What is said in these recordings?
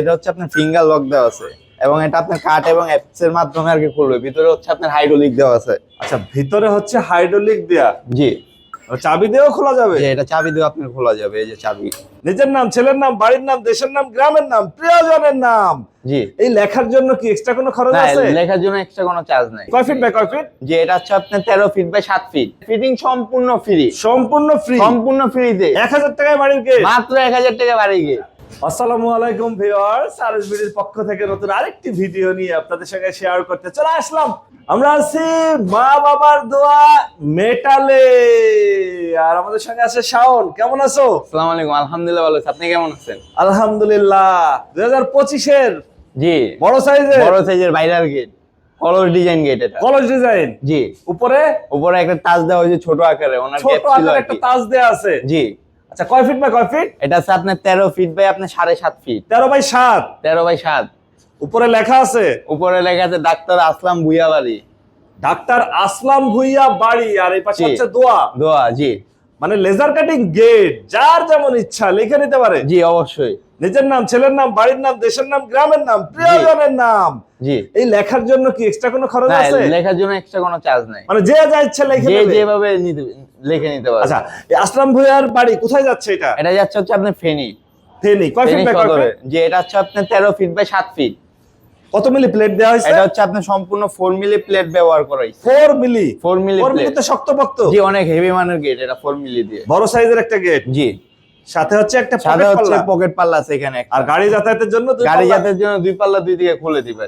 এটা হচ্ছে আপনার ফিঙ্গার লক দেওয়া আছে এবং এটা আপনার কাট এবং অ্যাপস এর মাধ্যমে আর কি খুলবে। ভিতরে হচ্ছে আপনার হাইড্রোলিক দেওয়া আছে। আচ্ছা ভিতরে হচ্ছে হাইড্রোলিক দেয়া? জি। চাবি দিয়েও খোলা যাবে? এটা চাবি দিয়ে আপনার খোলা যাবে এই যে চাবি। নিজের নাম ছেলের নাম বাড়ির নাম দেশের নাম গ্রামের নাম প্রিয়জনের নাম। জি। এই লেখার জন্য কি এক্সট্রা কোনো খরচ না আছে? লেখার জন্য এক্সট্রা কোনো চার্জ নাই। কয় ফিট বাই কয় ফিট যে এটা হচ্ছে আপনার তেরো ফিট বাই সাত ফিট ফিটিং সম্পূর্ণ ফ্রি সম্পূর্ণ ফ্রি সম্পূর্ণ ফ্রিতে এক হাজার টাকায় বাড়ির গেট মাত্র এক হাজার টাকা বাড়ি গিয়ে আসসালামু আলাইকুম ভিউয়ার্স বিডির পক্ষ থেকে নতুন আরেকটি ভিডিও নিয়ে আপনাদের সঙ্গে শেয়ার করতে চলে আসলাম। আমরা আছি মা বাবার দোয়া মেটালে। আর আমাদের সঙ্গে আছে শাওন কেমন আছো? আসসালামু আলাইকুম আলহামদুলিল্লাহ ভালো আছি। আপনি কেমন আছেন? আলহামদুলিল্লাহ। দুই হাজার পঁচিশের জি। বড় সাইজের বড় সাইজের ভাইরাল গেট ডিজাইন গেট এটা। ডিজাইন জি। উপরে? উপরে একটা টাচ দেওয়া হয়েছে ছোট আকারে ওনার ছোট আকার একটা। তাজ দেয়া আছে। জি। আচ্ছা কয় ফিট বাই কয় ফিট এটা আছে আপনার তেরো ফিট বাই আপনার সাড়ে সাত ফিট তেরো বাই সাত? তেরো বাই সাত। উপরে লেখা আছে? উপরে লেখা আছে ডাক্তার আসলাম ভুইয়া বাড়ি ডাক্তার আসলাম ভুইয়া বাড়ি আর এই পাশে। হচ্ছে দোয়া। দোয়া জি। মানে লেজার কাটিং গেট যার যেমন ইচ্ছা লিখে নিতে পারে। জি অবশ্যই। নিজের নাম ছেলের নাম বাড়ির নাম দেশের নাম গ্রামের নাম প্রিয়জনের নাম। জি। এই লেখার জন্য কি এক্সট্রা কোনো খরচ না আছে? লেখার জন্য এক্সট্রা কোনো চার্জ নাই। মানে যে যা ইচ্ছা লিখে যে যেভাবে লিখে নিতে পারবে। আচ্ছা এই আসলাম ভুইয়ার বাড়ি কোথায় যাচ্ছে এটা? এটা যাচ্ছে হচ্ছে আপনার ফেনি। ফেনি কয় ফিট ফিট? যে এটা হচ্ছে আপনার তেরো ফিট বাই সাত ফিট কত মিলি প্লেট দেওয়া হয়েছে? এটা হচ্ছে আপনার সম্পূর্ণ ফোর মিলি প্লেট ব্যবহার করা হয়েছে। Four milli? Four milli four plate মিলিতে শক্তপোক্ত? জি অনেক হেভি মানের গেট এটা ফোর মিলি দিয়ে। বড় সাইজের একটা গেট জি। সাথে হচ্ছে একটা সাথে পকেট হচ্ছে পকেট পাল্লা আছে এখানে আর গাড়ি যাতায়াতের জন্য গাড়ি যাতায়াতের জন্য দুই পাল্লা দুই দিকে খুলে দিবে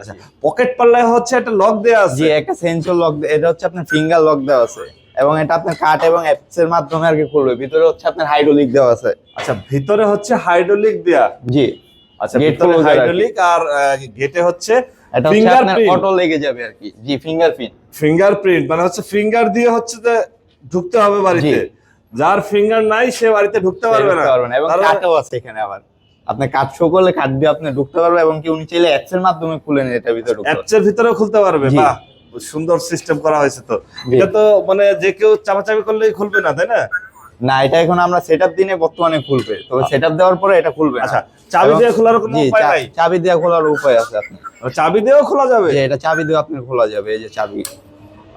পকেট পাল্লায় হচ্ছে একটা লক দেওয়া আছে। জি একটা সেন্সর লক এটা হচ্ছে আপনার ফিঙ্গার লক দেওয়া আছে। এবং এটা আপনার কাট এবং অ্যাপস এর মাধ্যমে আর কি খুলবে। ভিতরে হচ্ছে আপনার হাইড্রোলিক দেওয়া আছে। আচ্ছা ভিতরে হচ্ছে হাইড্রোলিক দেয়া। জি। আচ্ছা ভিতরে। হাইড্রোলিক আর গেটে হচ্ছে এটা হচ্ছে অটো লেগে যাবে আর কি। জি ফিঙ্গারপ্রিন্ট ফিঙ্গারপ্রিন্ট মানে হচ্ছে ফিঙ্গার দিয়ে হচ্ছে ঢুকতে হবে বাড়িতে। যার ফিঙ্গার নাই সে বাড়িতে ঢুকতে পারবে না। এবং আছে এখানে আবার। আপনি কাট শো করলে কাট দিয়ে আপনি ঢুকতে পারবে এবং কি উনি চাইলে অ্যাপস এর মাধ্যমে খুলে নিয়ে এটা ভিতরে ঢুকতে পারবে অ্যাপসের ভিতরেও খুলতে পারবে। বাহ সুন্দর সিস্টেম করা হয়েছে তো। এটা তো মানে যে কেউ চাপাচাপি করলেই খুলবে না তাই না? না এটা এখন আমরা সেটআপ দিনে বর্তমানে খুলবে। তবে সেটআপ দেওয়ার পরে এটা খুলবে আচ্ছা চাবি দিয়ে খোলার কোনো উপায় নাই? চাবি দিয়ে খোলার উপায় আছে আপনার। চাবি দিয়েও খোলা যাবে? এটা চাবি দিয়ে আপনার খোলা যাবে এই যে চাবি।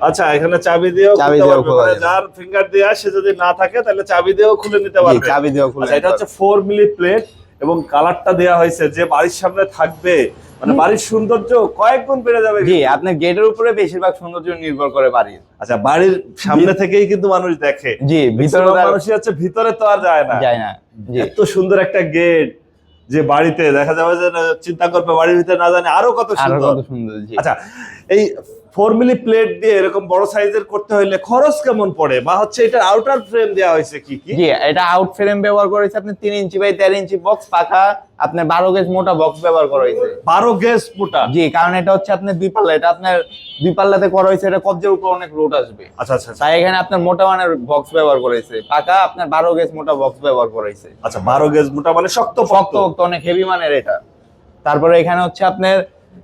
আচ্ছা এখানে চাবি দিয়েও চাবি দিয়েও খোলা মানে যাবে। যার ফিঙ্গার দেয়া সে যদি না থাকে তাহলে চাবি দিয়েও খুলে নিতে পারবে। চাবি দিয়ে খুলে আচ্ছা এটা হচ্ছে ফোর মিলি প্লেট এবং কালারটা দেয়া হয়েছে যে বাড়ির সামনে থাকবে। মানে বাড়ির সৌন্দর্য কয়েক গুণ বেড়ে যাবে জি আপনার গেটের উপরে বেশিরভাগ সৌন্দর্য নির্ভর করে বাড়ির। আচ্ছা বাড়ির সামনে থেকেই কিন্তু মানুষ দেখে। জি ভিতরে মানুষই হচ্ছে ভিতরে তো আর যায় না। যায় না জি। এত সুন্দর একটা গেট যে বাড়িতে দেখা যাবে যে চিন্তা করবে বাড়ির ভিতরে না জানে আরও কত সুন্দর। সুন্দর আচ্ছা এই ফোর মিলি প্লেট দিয়ে এরকম বড় সাইজের করতে হলে খরচ কেমন পড়ে? বা হচ্ছে এটা আউটার ফ্রেম দেওয়া হয়েছে কি কি? জি এটা আউট ফ্রেম ব্যবহার করেছে আপনি তিন ইঞ্চি বাই তেরো ইঞ্চি বক্স পাখা আপনার বারো গেজ মোটা বক্স ব্যবহার করা হয়েছে। বারো গেজ মোটা? জি কারণ এটা হচ্ছে আপনার দুই পাল্লা এটা আপনার দুই পাল্লাতে করা হয়েছে এটা কবজের উপর অনেক লোড আসবে। আচ্ছা আচ্ছা আচ্ছা। তাই এখানে আপনার মোটা মানের বক্স ব্যবহার করেছে। পাকা আপনার বারো গেজ মোটা বক্স ব্যবহার করেছে আচ্ছা বারো গেজ মোটা মানে শক্ত শক্ত অনেক হেভি মানের এটা। তারপরে এখানে হচ্ছে আপনার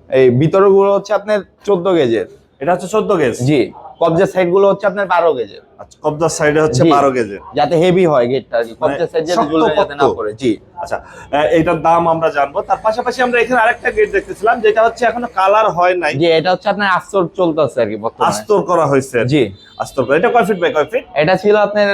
এই ভিতরে গুলো হচ্ছে আপনার চোদ্দ গেজের এটা হচ্ছে চোদ্দ গেজ জি কবজের সাইডগুলো হচ্ছে আপনার বারো গেজের কবজার সাইডে হচ্ছে বারো গেজের যাতে হেভি হয় গেটটা আর কি মানে সাইড যাতে না পড়ে জি। আচ্ছা আহ, এইটার দাম আমরা জানব। তার পাশাপাশি আমরা এখানে আরেকটা গেট দেখতেছিলাম যেটা হচ্ছে এখনও কালার হয় নাই। জি এটা হচ্ছে আপনার আস্তর চলতেছে আর কি বর্তমানে। আস্তর করা হয়েছে। জি। আস্তর করা। এটা কয় ফিট বাই কয় ফিট এটা ছিল আপনার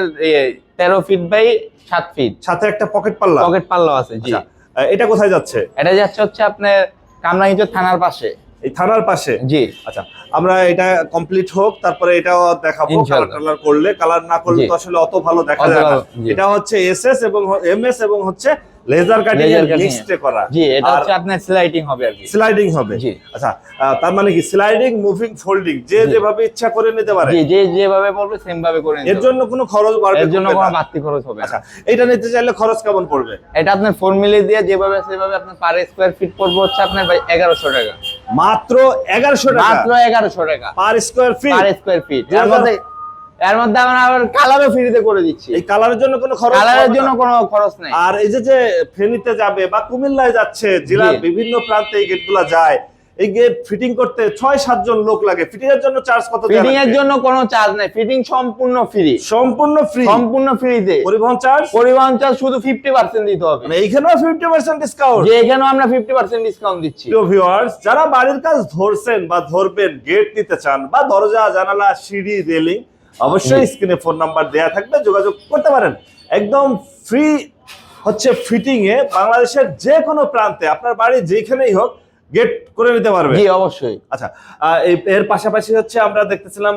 তেরো ফিট বাই সাত ফিট সাথে একটা পকেট পাল্লা পকেট পাল্লা আছে জি। আচ্ছা এটা কোথায় যাচ্ছে? এটা যাচ্ছে হচ্ছে আপনার কামরাঙ্গীচর থানার পাশে। এই থানার পাশে? জি। আচ্ছা আমরা এটা কমপ্লিট হোক তারপরে এটাও দেখাবো কালার। টালার করলে। কালার না করলে তো আসলে অত ভালো দেখা যায় না। এটা হচ্ছে এসএস এবং এমএস এবং হচ্ছে লেজার কাটিং এর মিক্সড করা। জি এটা হচ্ছে আপনার স্লাইডিং হবে আর কি। স্লাইডিং হবে। জি। আচ্ছা তার মানে কি? স্লাইডিং মুভিং ফোল্ডিং যে যেভাবে ইচ্ছা করে নিতে পারে। জি যে যেভাবে বলবে সেম ভাবে করে নিতে এর জন্য কোনো খরচ বাড়বে এর জন্য কোনো। বাড়তি খরচ হবে আচ্ছা এটা নিতে চাইলে খরচ কেমন পড়বে? এটা আপনার ফোর মিলি দিয়ে যেভাবে সেভাবে আপনার পার স্কোয়ার ফিট পড়বে হচ্ছে আপনার এগারোশো টাকা। মাত্র এগারোশো টাকা। মাত্র এগারোশো টাকা। Per square feet per square feet এর মধ্যে এর মধ্যে আমরা আবার কালারও ফ্রিতে করে দিচ্ছি। এই কালারের জন্য কোনো খরচ কালারের জন্য কোনো খরচ নাই। আর এই যে যে ফেনীতে যাবে বা কুমিল্লায় যাচ্ছে জেলার বিভিন্ন প্রান্তে এই গেটগুলা যায় এই গেট ফিটিং করতে ছয় সাতজন লোক লাগে। ফিটিং এর জন্য চার্জ কত ফিটিং এর জন্য কোনো চার্জ নাই। ফিটিং সম্পূর্ণ ফ্রি সম্পূর্ণ ফ্রি সম্পূর্ণ ফ্রিতে পরিবহন চার্জ পরিবহন চার্জ শুধু ফিফটি পার্সেন্ট দিতে হবে। মানে এইখানেও ফিফটি পার্সেন্ট ডিসকাউন্ট যে এখানেও আমরা ফিফটি পার্সেন্ট ডিসকাউন্ট দিচ্ছি। প্রিয় ভিউয়ার্স যারা বাড়ির কাজ ধরছেন বা ধরবেন গেট নিতে চান বা দরজা জানালা সিঁড়ি রেলিং অবশ্যই স্ক্রিনে ফোন নাম্বার দেয়া থাকবে যোগাযোগ করতে পারেন। একদম ফ্রি হচ্ছে ফিটিং এ বাংলাদেশের যে কোনো প্রান্তে আপনার বাড়ি যেখানেই হোক গেট করে নিতে পারবে। জি অবশ্যই। আচ্ছা এর পাশাপাশি হচ্ছে আমরা দেখতেছিলাম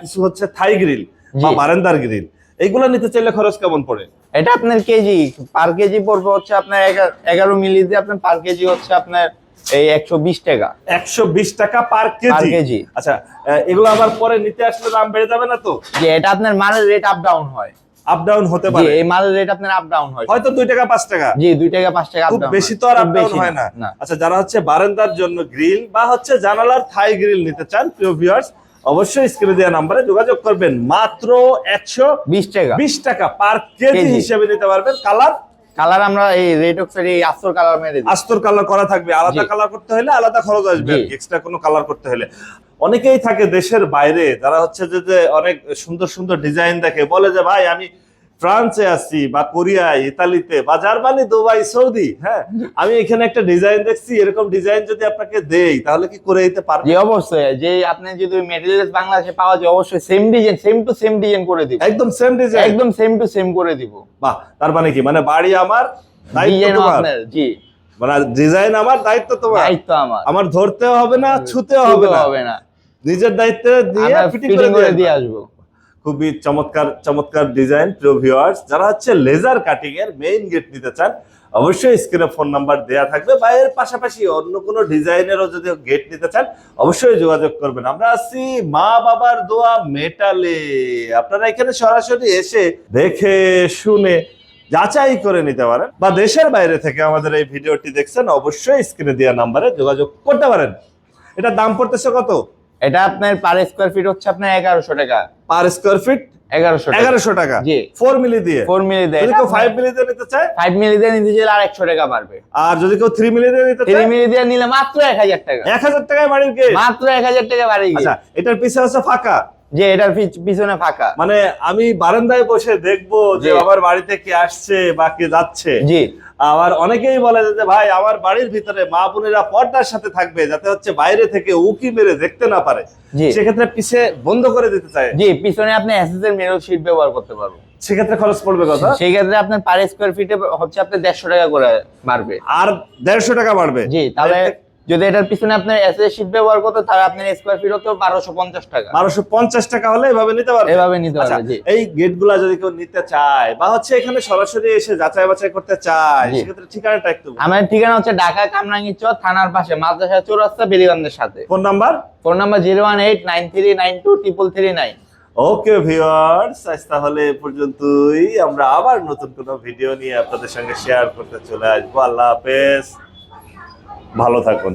কিছু হচ্ছে থাই গ্রিল বা। বারান্দার গ্রিল এইগুলো নিতে চাইলে খরচ কেমন পড়ে? এটা আপনার কেজি পার কেজি পড়বে হচ্ছে আপনার এগা- এগারো মিলি দিয়ে আপনার পার কেজি হচ্ছে আপনার এই একশো বিশ টাকা। একশো বিশ টাকা পার পার কেজি? কেজি। আচ্ছা এগুলো আবার পরে নিতে আসলে দাম বেড়ে যাবে না তো? যে এটা আপনার মালের রেট আপ ডাউন হয়। আপ ডাউন হতে পারে। এই মালের রেট আপনার আপ ডাউন হয়। হয়তো 2 টাকা পাঁচ টাকা। জি 2 টাকা 5 টাকা আপ ডাউন বেশি তো আর আপ ডাউন হয় না আচ্ছা যারা হচ্ছে বারান্দার জন্য গ্রিল বা হচ্ছে জানালার থাই গ্রিল নিতে চান প্রিয় ভিউয়ার্স অবশ্যই স্ক্রিনে দেওয়া নাম্বারে যোগাযোগ করবেন। মাত্র একশো বিশ টাকা। বিশ টাকা পার কেজি। হিসেবে নিতে পারবেন। কালার কালার আমরা এই রেড অক্সাইড এই আস্তর কালার মেরে দিই। আস্তর কালার করা থাকবে আলাদা কালার করতে হলে আলাদা খরচ আসবে এক্সট্রা কোনো কালার করতে হলে। অনেকেই থাকে দেশের বাইরে যারা হচ্ছে যে যে অনেক সুন্দর সুন্দর ডিজাইন দেখে বলে যে ভাই আমি ফ্রান্সে আছি বা কোরিয়ায় ইতালিতে বা জার্মানি দুবাই সৌদি হ্যাঁ? আমি এখানে একটা ডিজাইন দেখছি এরকম ডিজাইন যদি আপনাকে দেই তাহলে কি করে দিতে পারবে জি অবশ্যই। যে আপনি যদি মেটেরিয়ালস বাংলাদেশে পাওয়া যায় অবশ্যই same design same to same design করে দিব। একদম সেম ডিজাইন একদম সেম টু সেম করে দিব। বাহ তার মানে কি? মানে বাড়ি আমার দায়িত্ব আপনার জি। মানে ডিজাইন আমার দায়িত্ব তোমার। দায়িত্ব আমার। আমার ধরতেও হবে না ছুতেও হবে না। হবে না। নিজের দায়িত্বে দিয়ে ফিটিং করে দিয়ে আসব। খুবই চমৎকার চমৎকার ডিজাইন প্রিয় ভিউয়ার্স যারা হচ্ছে লেজার কাটিং এর মেইন গেট নিতে চান, অবশ্যই স্ক্রিনে ফোন নাম্বার দেয়া থাকবে। বা এর পাশাপাশি অন্য কোনো ডিজাইনেরও যদি গেট নিতে চান, অবশ্যই যোগাযোগ করবেন। আমরা আছি মা বাবার দোয়া মেটালে। আপনারা এখানে সরাসরি এসে দেখে, শুনে, যাচাই করে নিতে পারেন। বা দেশের বাইরে থেকে আমাদের এই ভিডিওটি দেখছেন, অবশ্যই স্ক্রিনে দেওয়া নাম্বারে যোগাযোগ করতে পারেন। এটা দাম পড়তেছে কত? এটা আপনার পার স্কোয়ার ফিট হচ্ছে আপনার এগারোশো টাকা। পার স্কোয়ার ফিট এগারোশো এগারোশো টাকা। জি। ফোর মিলি দিয়ে। ফোর মিলি দেয়। যদি কেউ ফাইভ মিলি দিয়ে নিতে চায়? ফাইভ মিলি দিয়ে নিতে চাইলে আর একশো টাকা পারবে আর যদি কেউ থ্রি মিলি দিয়ে নিতে থ্রি মিলি দিয়ে নিলে মাত্র এক হাজার টাকা। এক হাজার টাকায় বাড়ির গেট মাত্র এক হাজার টাকা আচ্ছা এটার পিছে আছে ফাঁকা? যে এটার পিছ- পিছনে ফাঁকা। মানে আমি বারান্দায় বসে দেখব যে। আমার বাড়িতে কে আসছে বা কে যাচ্ছে। জি। আবার অনেকেই বলে যে ভাই আমার বাড়ির ভিতরে মা বোনেরা পর্দার সাথে থাকবে যাতে হচ্ছে বাইরে থেকে উকি মেরে দেখতে না পারে। সেক্ষেত্রে পিছে বন্ধ করে দিতে চায়। জি পিছনে আপনি মেরো শিট ব্যবহার করতে পারবেন। সেক্ষেত্রে খরচ পড়বে কথা? সেই ক্ষেত্রে আপনার পার স্কোয়ার ফিটে হচ্ছে আপনার দেড়শো টাকা করে বাড়বে। আর দেড়শো টাকা বাড়বে। জি তাহলে যদি এটার পিছনে আপনার এসএস শিট ব্যবহার করতে তাহলে আপনার স্কোয়ার ফিট হতো বারোশো পঞ্চাশ টাকা। বারোশো পঞ্চাশ টাকা হলে এভাবে নিতে পারবে? এভাবে নিতে আচ্ছা, পারবে জি। এই গেটগুলা যদি কেউ নিতে চায় বা হচ্ছে এখানে সরাসরি এসে যাচাই বাছাই করতে চায় সেক্ষেত্রে ঠিকানাটা একটু আমার ঠিকানা হচ্ছে ঢাকা কামরাঙ্গীরচর থানার পাশে মাদ্রাসা চৌরাস্তা বেরিগঞ্জের সাথে। Phone number? Phone number zero one eight nine three nine two triple three nine. Okay viewers আজ তাহলে পর্যন্তই। আমরা আবার নতুন কোনো ভিডিও নিয়ে আপনাদের সঙ্গে শেয়ার করতে চলে আসব। আল্লাহ হাফেজ। ভালো থাকুন।